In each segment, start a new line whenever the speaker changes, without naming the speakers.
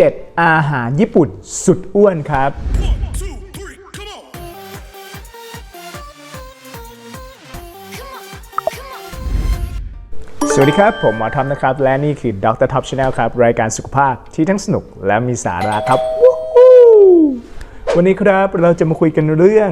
7 อาหารญี่ปุ่นสุดอ้วนครับ สวัสดีครับ ผมหมอทอมนะครับ และนี่คือดรท็อปชาแนลครับ รายการสุขภาพที่ทั้งสนุกและมีสาระครับ วันนี้ครับเราจะมาคุยกันเรื่อง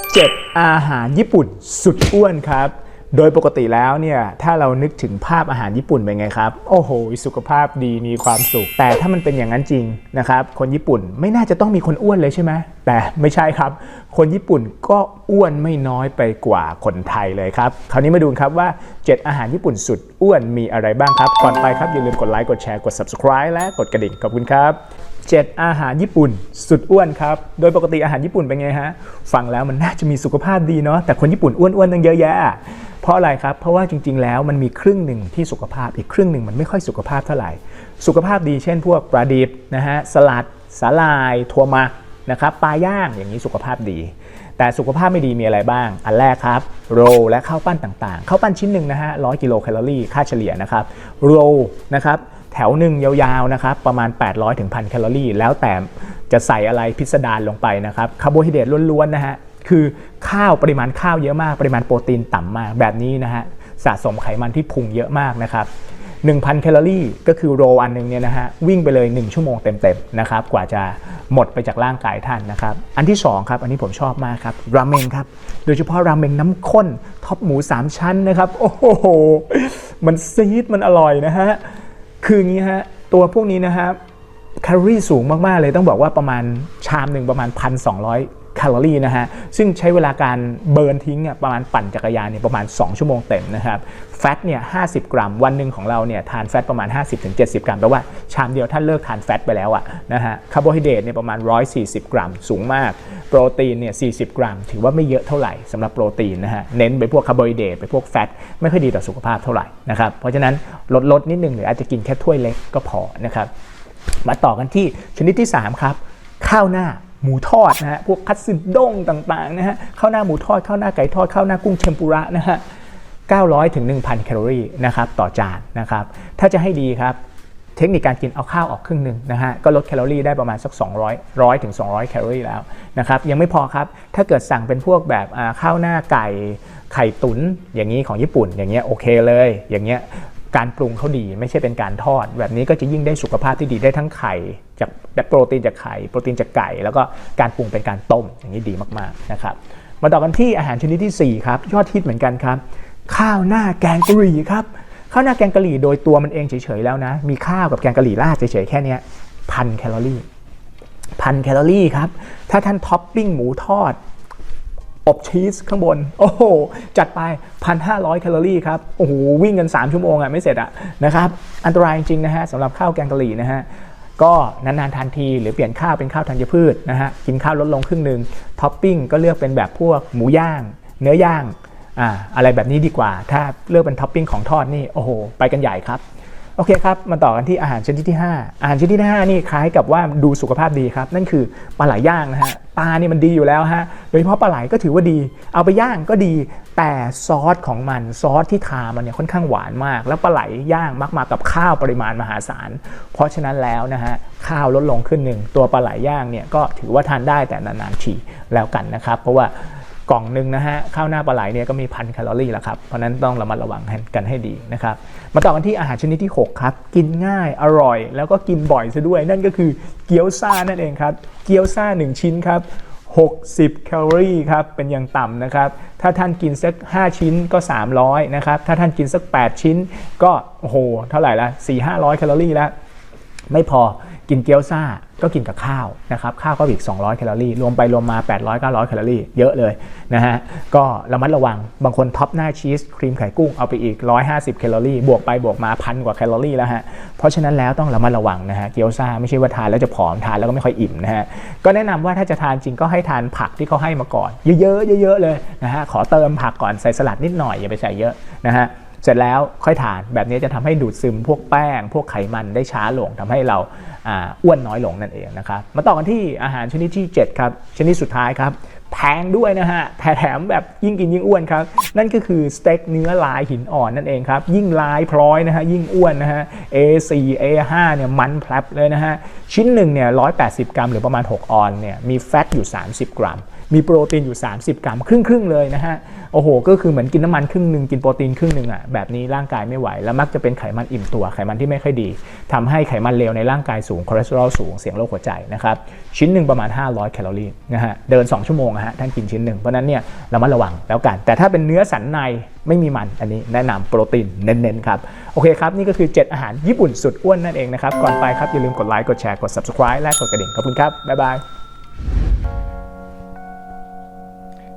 7 อาหารญี่ปุ่นสุดอ้วนครับ โดยปกติแล้วเนี่ยถ้าเรานึกถึงภาพอาหารญี่ปุ่นเป็นไงครับ โอ้โห สุขภาพดีมีความสุข แต่ถ้ามันเป็นอย่างนั้นจริงนะครับคนญี่ปุ่นไม่น่าจะต้องมีคนอ้วนเลยใช่ไหมแต่ไม่ใช่ครับ คนญี่ปุ่นก็อ้วนไม่น้อยไปกว่าคนไทยเลยครับคราวนี้มาดูครับว่า 7 อาหารญี่ปุ่นสุดอ้วนมีอะไรบ้างครับก่อนไปครับอย่าลืมกดไลค์กดแชร์กด subscribe และกดกระดิ่งขอบคุณครับ 7 อาหารญี่ปุ่น สุดอ้วนครับ โดยปกติอาหารญี่ปุ่นเป็นไงฮะ ฟังแล้วมันน่าจะมีสุขภาพดีเนาะ แต่คนญี่ปุ่นอ้วนๆตั้งเยอะแยะ เพราะอะไรครับ เพราะว่าจริง ๆ แล้วมันมีครึ่งหนึ่งที่สุขภาพ อีกครึ่งหนึ่งมันไม่ค่อยสุขภาพเท่าไหร่ สุขภาพดีเช่นพวกปลาดิบนะฮะ สลัด สาลาย ถั่วมักนะครับปลาย่างอย่างนี้สุขภาพดี แต่สุขภาพไม่ดีมีอะไรบ้าง อันแรกครับ โรลและข้าวปั้นต่างๆ ข้าวปั้นชิ้นหนึ่งนะฮะร้อยกิโลแคลอรี่ค่าเฉลี่ยนะครับ โรนะครับ แถวหนึ่งยาวๆนะครับประมาณ 800ถึง1,000แคลอรี่ แล้วแต่จะใส่อะไรพิสดารลงไปนะครับคาร์โบไฮเดรตล้วนๆนะฮะคือข้าวปริมาณข้าวเยอะมาก ปริมาณโปรตีนต่ำมากแบบนี้นะฮะสะสมไขมันที่พุงเยอะมากนะครับ1,000 แคลอรี่ ก็คือโรลอันหนึงเนี่ยนะฮะวิ่งไปเลย 1 ชั่วโมงเต็มๆนะครับกว่าจะหมดไปจากร่างกายท่านนะครับอันที่ 2 ครับ อันนี้ผมชอบมากครับราเมงครับ โดยเฉพาะราเมงน้ำข้นท็อปหมู 3 ชั้นนะครับ โอ้โห มันซีดมันอร่อยนะฮะ คืออย่างนี้ฮะตัวพวกนี้นะครับแคลอรี่สูงมาก ๆ เลยต้องบอกว่าประมาณชามหนึ่งประมาณ 1,200 แคลอรี่นะฮะ ซึ่งใช้เวลาการเบิร์นทิ้งประมาณปั่นจักรยานเนี่ยประมาณ 2 ชั่วโมงเต็มนะครับ แฟตเนี่ย50กรัม วันหนึ่งของเราเนี่ยทานแฟตประมาณ 50-70 กรัมแปลว่าชามเดียวท่านเลิกทานแฟตไปแล้วอะนะฮะ คาร์โบไฮเดรตเนี่ยประมาณ 140 กรัม สูงมาก โปรตีนเนี่ย40 กรัม ถือว่าไม่เยอะเท่าไหร่สำหรับโปรตีนนะฮะ เน้นไปพวกคาร์โบไฮเดรตไปพวกแฟตไม่ค่อยดีต่อสุขภาพเท่าไหร่นะครับ เพราะฉะนั้นลดลดนิดนึงหรืออาจจะกินแค่ถ้วยเล็กก็พอนะครับ มาต่อกันที่ชนิดที่ 3 ครับ ข้าวหน้า หมูทอดนะฮะพวกคัตสึด้งต่างๆนะฮะข้าวหน้าหมูทอดข้าวหน้าไก่ทอดข้าวหน้ากุ้งเทมปุระนะฮะ900ถึง1,000 แคลอรี่นะครับต่อจานนะครับถ้าจะให้ดีครับเทคนิคการกินเอาข้าวออกครึ่งหนึ่งนะฮะก็ลดแคลอรี่ได้ประมาณสัก 200 100ถึง200 แคลอรี่แล้วนะครับยังไม่พอครับ ถ้าเกิดสั่งเป็นพวกแบบอ่าข้าวหน้าไก่ไข่ตุ๋นอย่างนี้ของญี่ปุ่นอย่างเงี้ยโอเคเลยอย่างเงี้ย การปรุงเขาดีไม่ใช่เป็นการทอด แบบนี้ก็จะยิ่งได้สุขภาพที่ดีได้ทั้งไข่จากโปรตีนจากไข่โปรตีนจากไก่ แล้วก็การปรุงเป็นการต้มอย่างนี้ดีมากๆนะครับมาต่อกันที่อาหารชนิดทีสี่4 ครับ ยอดฮิตเหมือนกันครับ ข้าวหน้าแกงกะหรี่ครับข้าวหน้าแกงกะหรี่โดยตัวมันเองเฉยๆแล้วนะ มีข้าวกับแกงกะหรี่ราดเฉยๆแค่เนี้ยพันแคลอรี่พันแคลอรี่ครับถ้าท่านท็อปปิ้งหมูทอด อบชีสข้างบน โอ้โห จัดไป 1,500 แคลอรี่ครับ โอ้โห วิ่งกัน 3 ชั่วโมงอะไม่เสร็จอะนะครับ อันตรายจริงนะฮะสำหรับข้าวแกงกะหรี่นะฮะ ก็นานๆทานที หรือเปลี่ยนข้าวเป็นข้าวธัญพืชนะฮะ กินข้าวลดลงครึ่งหนึ่งท็อปปิ้งก็เลือกเป็นแบบพวกหมูย่าง เนื้อย่าง อ่า อะไรแบบนี้ดีกว่า ถ้าเลือกเป็นท็อปปิ้งของทอดนี่ โอ้โห ไปกันใหญ่ครับ โอเคครับ มาต่อกันที่อาหารชนิดที่ 5 อาหารชนิดที่ 5 นี่คล้ายกับว่าดูสุขภาพดีครับ นั่นคือปลาไหลย่างนะฮะ ปลาเนี่ยมันดีอยู่แล้วฮะ โดยเฉพาะปลาไหลก็ถือว่าดี เอาไปย่างก็ดี แต่ซอสของมันซอสที่ทามันเนี่ยค่อนข้างหวานมาก แล้วปลาไหลย่างมักมากับข้าวปริมาณมหาศาล เพราะฉะนั้นแล้วนะฮะข้าวลดลงขึ้นหนึ่งตัวปลาไหลย่างเนี่ยก็ถือว่าทานได้แต่นานๆทีแล้วกันนะครับ เพราะว่า กล่องหนึ่งนะฮะข้าวหน้าปลาไหลเนี่ยก็มีพันแคลอรี่แล้วครับ เพราะนั้นต้องระมัดระวังกันให้ดีนะครับ มาต่อกันที่อาหารชนิดที่ 6 ครับ กินง่ายอร่อย แล้วก็กินบ่อยซะด้วย นั่นก็คือเกี๊ยวซ่านั่นเองครับ เกี๊ยวซ่า 1 ชิ้นครับ60 แคลอรี่ครับ เป็นอย่างต่ำนะครับ ถ้าท่านกินสัก 5 ชิ้นก็ 300 นะครับ ถ้าท่านกินสัก 8 ชิ้นก็โอ้โหเท่าไหร่ละ4-500 แคลอรี่แล้ว ไม่พอกินเกี๊ยวซ่าก็กินกับข้าวนะครับ ข้าวก็อีก 200 แคลอรี่ รวมไปรวมมา 800 900 แคลอรี่ เยอะเลย นะฮะก็ระมัดระวังบางคนท็อปหน้าชีสครีมไข่กุ้งเอาไปอีก 150 แคลอรี่ บวกไปบวกมาพันกว่าแคลอรี่แล้วฮะเพราะฉะนั้นแล้วต้องระมัดระวังนะฮะเกี๊ยวซ่าไม่ใช่ว่าทานแล้วจะผอมทานแล้วก็ไม่ค่อยอิ่มนะฮะก็แนะนำว่าถ้าจะทานจริงก็ให้ทานผักที่เขาให้มาก่อน เยอะๆเยอะๆเลยนะฮะขอเติมผักก่อนใส่สลัดนิดหน่อยอย่าไปใส่เยอะนะฮะเสร็จแล้วค่อยทานแบบนี้จะทำให้ดูดซึมพวกแป้ง พวกไขมันได้ช้าลงทำให้เราอ่าอ้วนน้อยลงนั่นเองนะครับมาต่อกันที่อาหารชนิดที่ 7 ครับ ชนิดสุดท้ายครับ แพงด้วยนะฮะแถมแบบยิ่งกินยิ่งอ้วนครับ นั่นก็คือสเต็กเนื้อลายหินอ่อนนั่นเองครับ ยิ่งลายพร้อยนะฮะยิ่งอ้วนนะฮะ A4 A5 เนี่ยมันแพลบเลยนะฮะ ชิ้นหนึ่งเนี่ย180 กรัม หรือประมาณ 6 ออนเนี่ยมีแฟตอยู่ 30 กรัม มีโปรตีนอยู่ 30 กรัม ครึ่งครึ่งเลยนะฮะ โอ้โห ก็คือเหมือนกินน้ำมันครึ่งหนึ่งกินโปรตีนครึ่งหนึ่งอะ แบบนี้ร่างกายไม่ไหว แล้วมักจะเป็นไขมันอิ่มตัว ไขมันที่ไม่ค่อยดีทำให้ไขมันเลวในร่างกายสูง คอเลสเตอรอลสูง เสี่ยงโรคหัวใจนะครับ ชิ้นหนึ่งประมาณ 500 แคลอรี่นะฮะ เดิน 2 ชั่วโมงนะฮะ ท่านกินชิ้นหนึ่ง เพราะนั้นเนี่ยเรามาระวังแล้วกัน แต่ถ้าเป็นเนื้อสันในไม่มีมัน อันนี้แนะนำโปรตีนเน้นๆครับ โอเคครับ นี่ก็คือ 7 อาหารญี่ปุ่นสุดอ้วนนั่นเองนะครับ ก่อนไปครับอย่าลืมกดไลค์ กดแชร์ กด subscribe และกดกระดิ่ง ขอบคุณครับ บ๊ายบาย